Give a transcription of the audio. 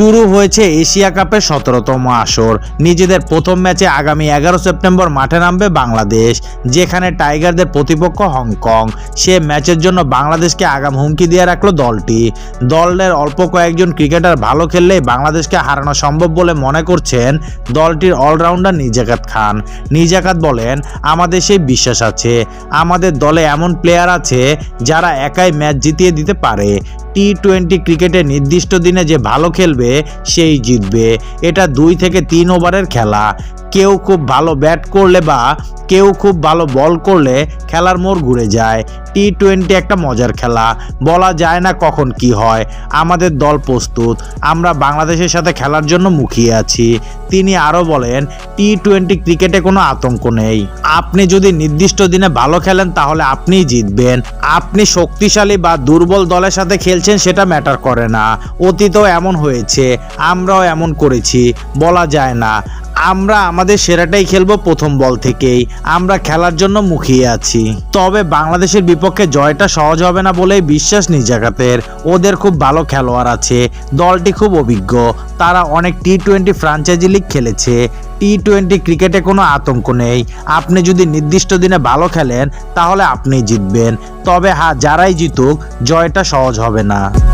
শুরু হয়েছে এশিয়া কাপের সতেরোতম আসর। নিজেদের প্রথম ম্যাচে আগামী এগারো সেপ্টেম্বর মাঠে নামবে বাংলাদেশ, যেখানে টাইগারদের প্রতিপক্ষ হংকং। সে ম্যাচের জন্য বাংলাদেশকে আগাম হুমকি দিয়ে রাখল দলটি। দলের অল্প কয়েকজন ক্রিকেটার ভালো খেললেই বাংলাদেশকে হারানো সম্ভব বলে মনে করছেন দলটির অলরাউন্ডার নিজাকাত খান। নিজাকাত বলেন, আমাদের সেই বিশ্বাস আছে। আমাদের দলে এমন প্লেয়ার আছে যারা একাই ম্যাচ জিতিয়ে দিতে পারে। টি টোয়েন্টি ক্রিকেটে নির্দিষ্ট দিনে যে ভালো খেলবে সেই জিতবে। এটা দুই থেকে তিন ওভারের খেলা। কেউ খুব ভালো ব্যাট করলে বা কেউ খুব ভালো বল করলে খেলার মোড় ঘুরে যায়। টি টোয়েন্টি একটা মজার খেলা। বলা যায় না কখন কি হয়। আমাদের দল প্রস্তুত। আমরা বাংলাদেশের সাথে খেলার জন্য মুখিয়ে আছি। তিনি আরও বলেন টি টোয়েন্টি ক্রিকেটে কোনো আতঙ্ক নেই। আপনি যদি নির্দিষ্ট দিনে ভালো খেলেন, তাহলে আপনিই জিতবেন। আপনি শক্তিশালী বা দুর্বল দলের সাথে খেলছেন, সেটা ম্যাটার করে না। অতীতেও এমন হয়েছে। আমরাও এমন করেছি। বলা যায় না। আমরা আমাদের সেরাটাই খেলব প্রথম বল থেকেই। আমরা খেলার জন্য মুখিয়ে আছি। তবে বাংলাদেশের বিপক্ষে জয়টা সহজ হবে না বলেই বিশ্বাস নিজাকাতের ওদের খুব ভালো খেলোয়াড় আছে। দলটি খুব অভিজ্ঞ। তারা অনেক টি টোয়েন্টি ফ্রাঞ্চাইজি লিগ খেলেছে। টি টোয়েন্টি ক্রিকেটে কোনো আতঙ্ক নেই। আপনি যদি নির্দিষ্ট দিনে ভালো খেলেন, তাহলে আপনি জিতবেন। তবে হ্যাঁ যারাই জিতুক, জয়টা সহজ হবে না।